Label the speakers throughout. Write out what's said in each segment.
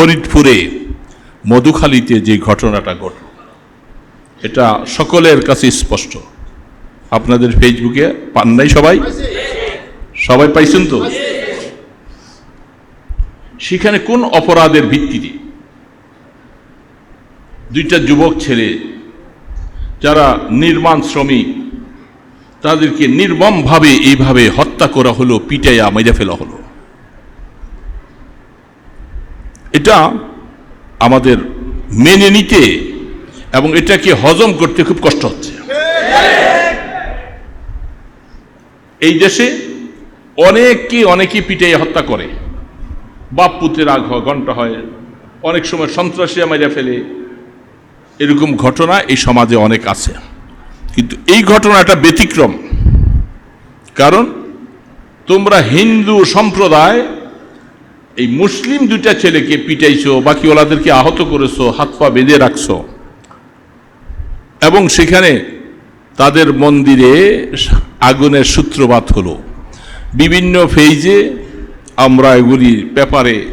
Speaker 1: ফরিদপুরে মধুখালীতে যে ঘটনাটা ঘটল, এটা সকলের কাছে স্পষ্ট। আপনাদের ফেসবুকে পান নাই সবাই? সবাই পাইছেন তো? সেখানে কোন অপরাধের ভিত্তিতে দুইটা যুবক ছেলে, যারা নির্মাণ শ্রমিক, তাদেরকে নির্মমভাবে এইভাবে হত্যা করা হলো, পিটাইয়া মেরে ফেলা হলো। এটা আমাদের মেনে নিতে এবং এটাকে হজম করতে খুব কষ্ট হচ্ছে। এই দেশে অনেককে অনেকে পিটাইয়া হত্যা করে। বাপ পুতের আগ হয়, ঘণ্টা হয়, অনেক সময় সন্ত্রাসীরা মেরে ফেলে। এরকম ঘটনা এই সমাজে অনেক আছে। কিন্তু এই ঘটনাটা ব্যতিক্রম। কারণ তোমরা হিন্দু সম্প্রদায় এই মুসলিম দুইটা ছেলেকে পিটাইছো, বাকি ওলাদেরকে আহত করেছ, হাত পা বেঁধে রাখছো। এবং সেখানে তাদের মন্দিরে আগুনের সূত্রপাত হলো। বিভিন্ন ফেইজে আমরা এগুলির ব্যাপারে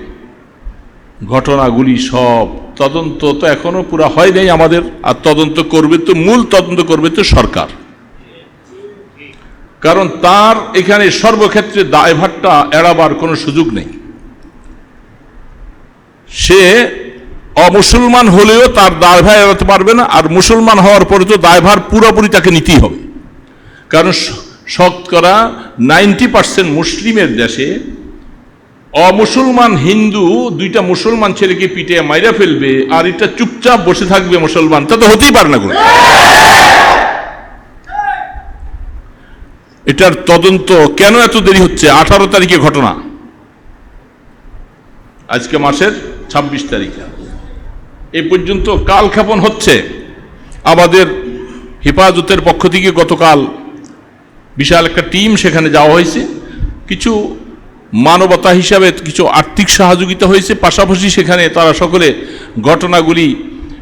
Speaker 1: ঘটনাগুলি সব তদন্ত তো এখনও পুরা হয় নাই আমাদের, আর তদন্ত করবে তো, মূল তদন্ত করবে তো সরকার। কারণ তার এখানে সর্বক্ষেত্রে দায়ভারটা এড়াবার কোনো সুযোগ নেই। সে অমুসলমান হলেও তার দায়ভার এড়াতে পারবে না, আর মুসলমান হওয়ার পরে তো দায়ভার পুরোপুরি তাকে নিতেই হবে। কারণ শতকরা নাইনটি পার্সেন্ট মুসলিমের দেশে অমুসলমান হিন্দু দুইটা মুসলমান ছেলেকে পিটে মাইরা ফেলবে, আর এটা চুপচাপ বসে থাকবে মুসলমান। তা তো হতেই পারে না কোনো। এটার তদন্ত কেন এত দেরি হচ্ছে? আঠারো তারিখে ঘটনা। আজকে মাসের ২৬ তারিখে। এ পর্যন্ত কাল ক্ষেপণ হচ্ছে। আমাদের হেফাজতের পক্ষ থেকে গতকাল বিশাল একটা টিম সেখানে যাওয়া হয়েছে। কিছু মানবতা হিসাবে কিছু আর্থিক সহযোগিতা হয়েছে। পাশাপাশি সেখানে তারা সকলে ঘটনাগুলি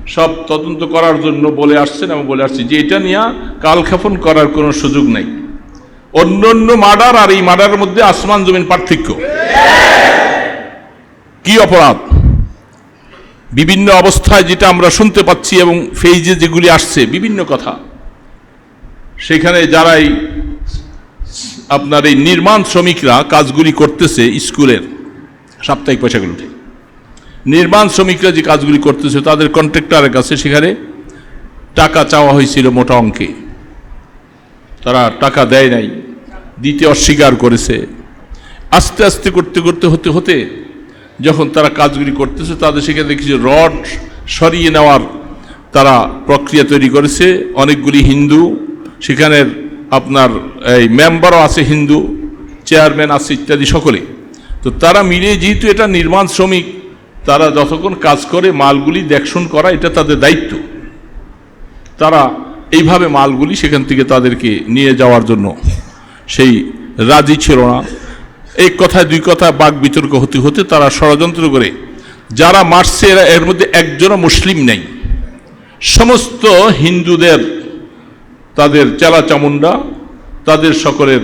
Speaker 1: সব তদন্ত করার জন্য বলে আসছেন এবং বলে আসছে যে এটা নিয়ে কালক্ষেপণ করার কোনো সুযোগ নেই। অন্য অন্য মার্ডার আর এই মার্ডারের মধ্যে আসমান জমিন পার্থক্য। কি অপরাধ? বিভিন্ন অবস্থায় যেটা আমরা শুনতে পাচ্ছি এবং ফেইজে যেগুলি আসছে, বিভিন্ন কথা। সেখানে যারাই আপনার এই নির্মাণ শ্রমিকরা কাজগুলি করতেছে স্কুলের, সাপ্তাহিক পয়সাগুলোতে, নির্মাণ শ্রমিকরা যে কাজগুলি করতেছে তাদের কন্ট্রাক্টরের কাছে সেখানে টাকা চাওয়া হয়েছিল মোটা অঙ্কে। তারা টাকা দেয় নাই, দিতে অস্বীকার করেছে। আস্তে আস্তে করতে করতে হতে হতে যখন তারা কাজগুলি করতেছে, তাদের সেখানে কিছু রড সরিয়ে নেওয়ার তারা প্রক্রিয়া তৈরি করেছে। অনেকগুলি হিন্দু, সেখানের আপনার এই মেম্বারও আছে হিন্দু, চেয়ারম্যান আছে ইত্যাদি সকলে। তো তারা মিলে যেহেতু এটা নির্মাণ শ্রমিক, তারা যতক্ষণ কাজ করে, মালগুলি দেখশন করা এটা তাদের দায়িত্ব। তারা এইভাবে মালগুলি সেখান থেকে তাদেরকে নিয়ে যাওয়ার জন্য। সেই রাজি ছিল না। এক কথায়, দুই কথা বাক বিতর্ক হতে হতে তারা ষড়যন্ত্র করে। যারা মারছে, এরা এর মধ্যে একজনও মুসলিম নেই। সমস্ত হিন্দুদের, তাদের চেলা চামুন্ডা তাদের সকলের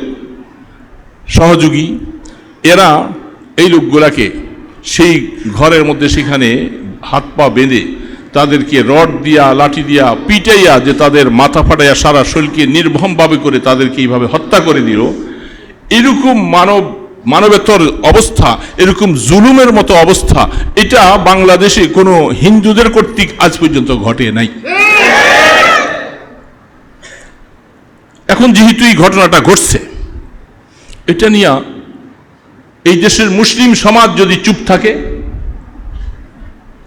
Speaker 1: সহযোগী, এরা এই লোকগুলাকে সেই ঘরের মধ্যে সেখানে হাত পা বেঁধে তাদেরকে রড দিয়া, লাঠি দিয়া পিটাইয়া যে তাদের মাথা ফাটাইয়া সারা শরীরকে নির্ভমভাবে করে তাদেরকে এইভাবে হত্যা করে দিল। এরকম মানব মানবেতর অবস্থা, এরকম জুলুমের মতো অবস্থা, এটা বাংলাদেশে কোনো হিন্দুদের কর্তৃক আজ পর্যন্ত ঘটে নাই। এখন যেহেতু এই ঘটনাটা ঘটছে, এটা নিয়ে এই দেশের মুসলিম সমাজ যদি চুপ থাকে,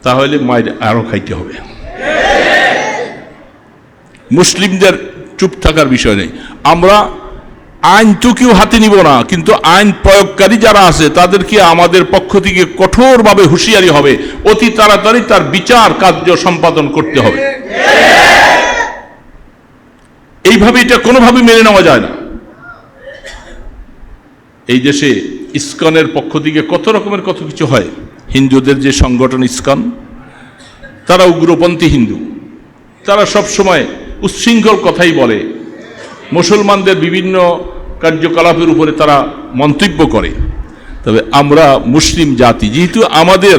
Speaker 1: তাহলে মায়ের আরও খাইতে হবে। মুসলিমদের চুপ থাকার বিষয় নেই। আমরা আইন কেউ হাতে নিব না, কিন্তু আইন প্রয়োগকারী যারা আছে, তাদেরকে আমাদের পক্ষ থেকে কঠোরভাবে হুঁশিয়ারি হবে। অতি তাড়াতাড়ি তার বিচার কার্য সম্পাদন করতে হবে। এইভাবে এটা কোনোভাবে মেনে নেওয়া যায় না। এই দেশে ইস্কনের পক্ষ থেকে কত রকমের কত কিছু হয়। হিন্দুদের যে সংগঠন ইস্কন, তারা উগ্রপন্থী হিন্দু। তারা সব সময় উচ্ছৃঙ্খল কথাই বলে। মুসলমানদের বিভিন্ন কার্যকলাপের উপরে তারা মন্তব্য করে। তবে আমরা মুসলিম জাতি, যেহেতু আমাদের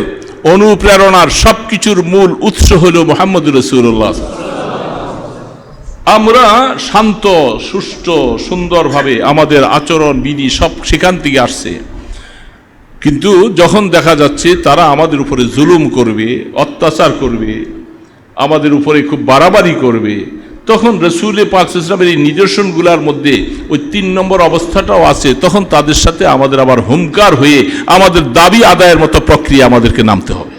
Speaker 1: অনুপ্রেরণার সব কিছুর মূল উৎস হল মোহাম্মদ রসুল্লাহ আমরা শান্ত, সুষ্ঠ, সুন্দরভাবে আমাদের আচরণ বিধি সব সেখান থেকে আসছে। কিন্তু যখন দেখা যাচ্ছে তারা আমাদের উপরে জুলুম করবে, অত্যাচার করবে, আমাদের উপরে খুব বাড়াবাড়ি করবে তখন রসুল পাক ইসলামের এই নিদর্শনগুলোর মধ্যে ওই তিন নম্বর অবস্থাটাও আছে। তখন তাদের সাথে আমাদের আবার হুঙ্কার হয়ে আমাদের দাবি আদায়ের মতো প্রক্রিয়া আমাদেরকে নামতে হবে।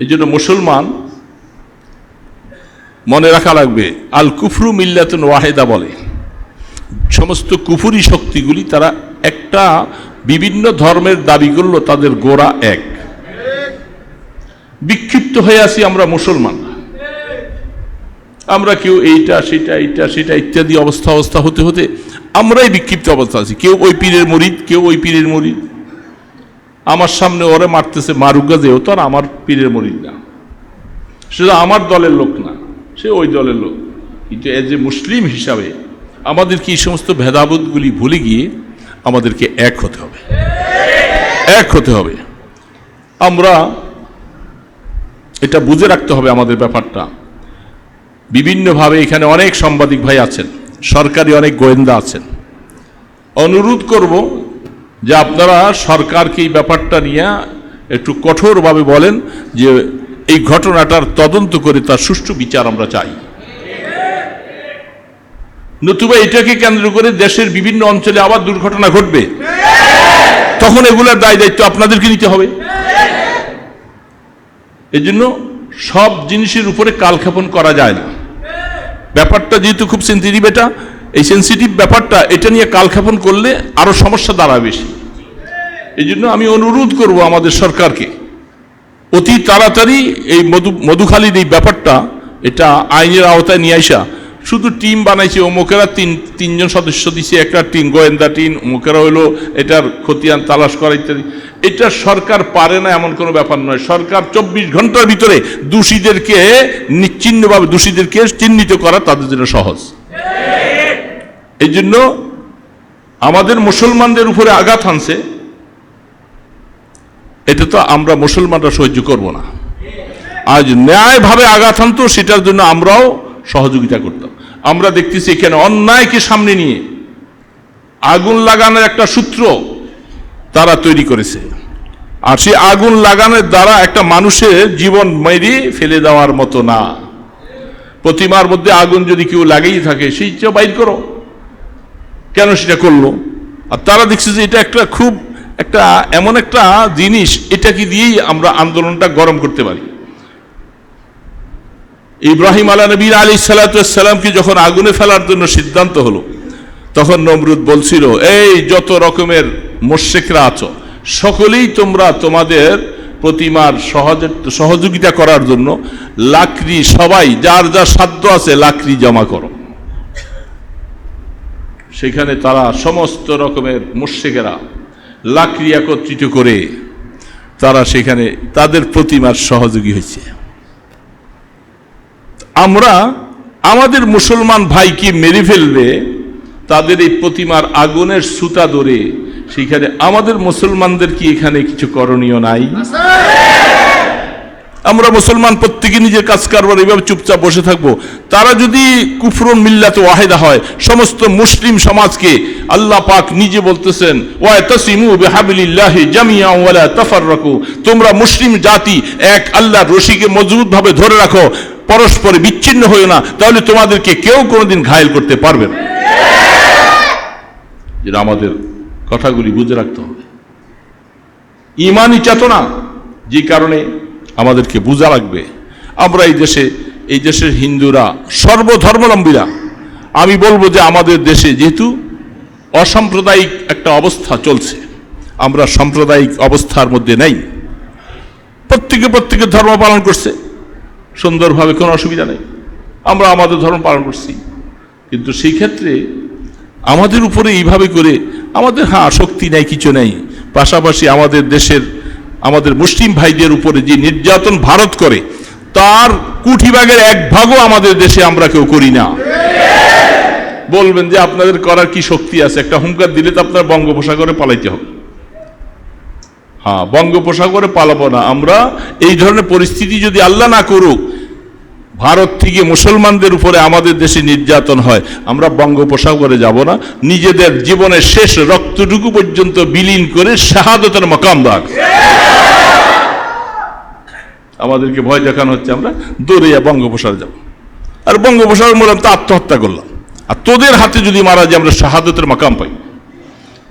Speaker 1: এই জন্য মুসলমান মনে রাখা লাগবে, আল কুফরু মিল্লাতুন ওয়াহেদা বলে, সমস্ত কুফুরি শক্তিগুলি তারা একটা বিভিন্ন ধর্মের দাবি করল, তাদের গোড়া এক। বিক্ষিপ্ত হয়ে আছি আমরা মুসলমান। আমরা কেউ এইটা, সেটা এইটা, সেটা ইত্যাদি অবস্থা অবস্থা হতে হতে আমরাই বিক্ষিপ্ত অবস্থা আছি। কেউ ওই পীরের মরিদ, কেউ ওই পীরের মরিদ। আমার সামনে ওরে মারতেছে মারুগা যেও তো আর আমার পীরের মরিদ না। সেটা আমার দলের লোক না, সে ওই দলের লোক। কিন্তু এজ এ মুসলিম হিসাবে আমাদেরকে এই সমস্ত ভেদাবোধগুলি ভুলে গিয়ে আমাদেরকে এক হতে হবে। এক হতে হবে। আমরা এটা বুঝে রাখতে হবে আমাদের ব্যাপারটা। বিভিন্নভাবে এখানে অনেক সাংবাদিক ভাই আছেন, সরকারি অনেক গোয়েন্দা আছেন। অনুরোধ করব যে আপনারা সরকারকে এই ব্যাপারটা নিয়ে একটু কঠোরভাবে বলেন যে এই ঘটনাটার তদন্ত করে তার সুষ্ঠু বিচার আমরা চাই। নতুবা এটাকে কেন্দ্র করে দেশের বিভিন্ন অঞ্চলে আবার দুর্ঘটনা ঘটবে। তখন এগুলোর দায় দায়িত্ব আপনাদেরকে নিতে হবে। এই জন্য সব জিনিসের উপরে কালক্ষেপণ করা যায় না। ব্যাপারটা যেহেতু খুব সেন্সিটিভ এটা, এই সেন্সিটিভ ব্যাপারটা এটা নিয়ে কালক্ষেপণ করলে আরও সমস্যা দাঁড়াবে বেশি। এই জন্য আমি অনুরোধ করব আমাদের সরকারকে, অতি তাড়াতাড়ি এই মধু, মধুখালীর এই ব্যাপারটা, এটা আইনের আওতায় নিয়ে আসা শুধু টিম বানাইছে, অমুকেরা তিন, তিনজন সদস্য দিছে, একটা টিম গোয়েন্দা টিম, অমুকেরা হইল এটার খতিয়ান, তালাশ করা ইত্যাদি এটা সরকার পারে না, এমন কোনো ব্যাপার নয়। সরকার চব্বিশ ঘণ্টার ভিতরে দোষীদেরকে নিশ্চিহ্নভাবে দোষীদেরকে চিহ্নিত করা তাদের জন্য সহজ। এই জন্য আমাদের মুসলমানদের উপরে আঘাত হানছে, এটা তো আমরা মুসলমানরা সহ্য করব না। আজ ন্যায়ভাবে আঘাত হানতো, সেটার জন্য আমরাও সহযোগিতা করতাম। আমরা দেখতেছি এখানে অন্যায়কে সামনে নিয়ে আগুন লাগানোর একটা সূত্র তারা তৈরি করেছে। আর সেই আগুন লাগানোর দ্বারা একটা মানুষের জীবন মেরে ফেলে দেওয়ার মতো না। প্রতিমার মধ্যে আগুন যদি কেউ লাগিয়ে থাকে সেইটা বাইর করো। কেন সেটা করল? আর তারা দেখছে যে এটা একটা খুব একটা এমন একটা জিনিস এটাকে দিয়েই আমরা আন্দোলনটা গরম করতে পারি। ইব্রাহিম আলা নবীর আলী সালাতামকে যখন আগুনে ফেলার জন্য সিদ্ধান্ত হলো, তখন নমরুদ বলছিল, এই যত রকমের মোশেকরা আছো। সকলেই তোমরা তোমাদের প্রতিমার সহযোগিতা করার জন্য লাকড়ি সবাই, যার যা সাধ্য আছে লাকড়ি জমা করো। সেখানে তারা সমস্ত রকমের মোশেকেরা লাকড়ি একত্রিত করে তারা সেখানে তাদের প্রতিমার সহযোগী হয়েছে। আমরা আমাদের মুসলমান ভাইকে মেরে ফেলবে তাদের এই প্রতিমার আগুনের সুতা ধরে সেখানে আমাদের মুসলমানদের কি এখানে কিছু করণীয় নাই? আমরা মুসলমান প্রত্যেকে নিজের কাজ কারবার এইভাবে চুপচাপ বসে থাকব। তারা যদি কুফরুন মিল্লাত ওয়াহেদা হয়, সমস্ত মুসলিম সমাজকে আল্লাহ পাক নিজে বলতেছেন তোমরা মুসলিম জাতি এক আল্লাহর রশিকে মজবুতভাবে ধরে রাখো, পরস্পরে বিচ্ছিন্ন হইও না, তাহলে তোমাদেরকে কেউ কোনোদিন ঘায়েল করতে পারবে না। আমাদের কথাগুলি বুঝে রাখতে হবে। ইমানই চেতনা, যে কারণে আমাদেরকে বোঝা লাগবে। আমরা এই দেশে, এই দেশের হিন্দুরা সর্বধর্মাবলম্বীরা আমি বলব যে আমাদের দেশে যেহেতু অসাম্প্রদায়িক একটা অবস্থা চলছে, আমরা সাম্প্রদায়িক অবস্থার মধ্যে নেই। প্রত্যেকে প্রত্যেকের ধর্ম পালন করছে, সুন্দরভাবে কোনো অসুবিধা নেই। আমরা আমাদের ধর্ম পালন করছি। কিন্তু সেই ক্ষেত্রে আমাদের উপরে এইভাবে করে আমাদের হ্যাঁ শক্তি নেই, কিছু নেই। পাশাপাশি আমাদের দেশের, আমাদের মুসলিম ভাইদের উপরে যে নির্যাতন ভারত করে, তার কুঠি ভাগের এক ভাগও আমাদের দেশে আমরা কেউ করি না। বলবেন যে আপনাদের করার কি শক্তি আছে? একটা হুঙ্কার দিলে তো আপনার বঙ্গোপসাগরে পালাইতে হবে। হ্যাঁ বঙ্গোপসাগরে পালাবো না। আমরা এই ধরনের পরিস্থিতি যদি আল্লাহ না করুক ভারত থেকে মুসলমানদের উপরে আমাদের দেশে নির্যাতন হয়, আমরা বঙ্গোপসাগরে যাব না, নিজেদের জীবনের শেষ রক্তটুকু পর্যন্ত বিলীন করে শাহাদতের মকাম রাখ আমাদেরকে ভয় দেখানো হচ্ছে আমরা দৌড়িয়া বঙ্গোপসাগরে যাব। আর বঙ্গোপসাগর মূলত তো আত্মহত্যা করলাম। আর তোদের হাতে যদি মারা যায়, আমরা শাহাদতের মাকাম পাই।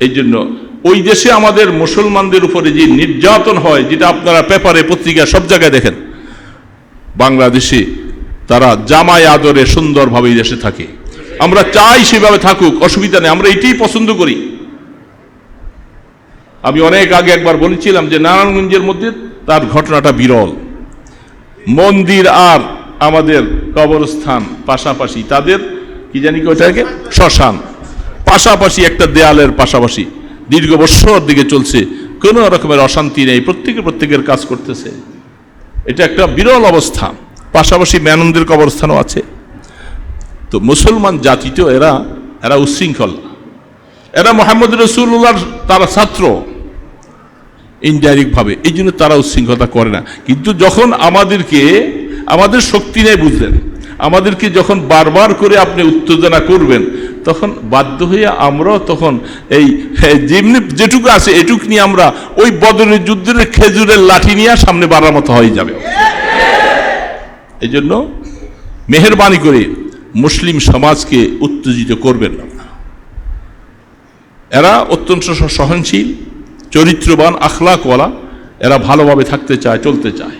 Speaker 1: এই জন্য ওই দেশে আমাদের মুসলমানদের উপরে যে নির্যাতন হয়, যেটা আপনারা পেপারে পত্রিকা সব জায়গায় দেখেন, বাংলাদেশে তারা জামাই আদরে সুন্দরভাবে এই দেশে থাকে। আমরা চাই সেভাবে থাকুক, অসুবিধা নেই, আমরা এটাই পছন্দ করি। আমি অনেক আগে একবার বলেছিলাম যে নারায়ণগঞ্জের মধ্যে তার ঘটনাটা বিরল। মন্দির আর আমাদের কবরস্থান পাশাপাশি তাদের, কি জানি কি ওটাকে শ্মশান। পাশাপাশি একটা দেয়ালের পাশাপাশি। দীর্ঘ বৎসর দিকে চলছে, কোনো রকমের অশান্তি নেই, প্রত্যেকে প্রত্যেকের কাজ করতেছে। এটা একটা বিরল অবস্থা পাশাপাশি ম্যানন্দের কবরস্থানও আছে। তো মুসলমান জাতি তো এরা এরা উচ্ছৃঙ্খল এরা মোহাম্মদ রসুল্লাহর তারা ছাত্র ইনডাইরেক্ট ভাবে এই জন্য তারা উচ্ছৃঙ্খলতা করে না। কিন্তু যখন আমাদেরকে, আমাদের শক্তি নেই বুঝলেন, আমাদেরকে যখন বারবার করে আপনি উত্তেজনা করবেন, তখন বাধ্য হয়ে আমরাও তখন এই যেমনি যেটুকু আছে এটুক নিয়ে আমরা ওই বদরের যুদ্ধের খেজুরের লাঠি নিয়ে সামনে বাড়ার মতো হয়ে যাবে। এই জন্য মেহরবানি করে মুসলিম সমাজকে উত্তেজিত করবেন না। এরা অত্যন্ত সহনশীল, চরিত্রবান, আখলাকওয়ালা, এরা ভালোভাবে থাকতে চায়, চলতে চায়।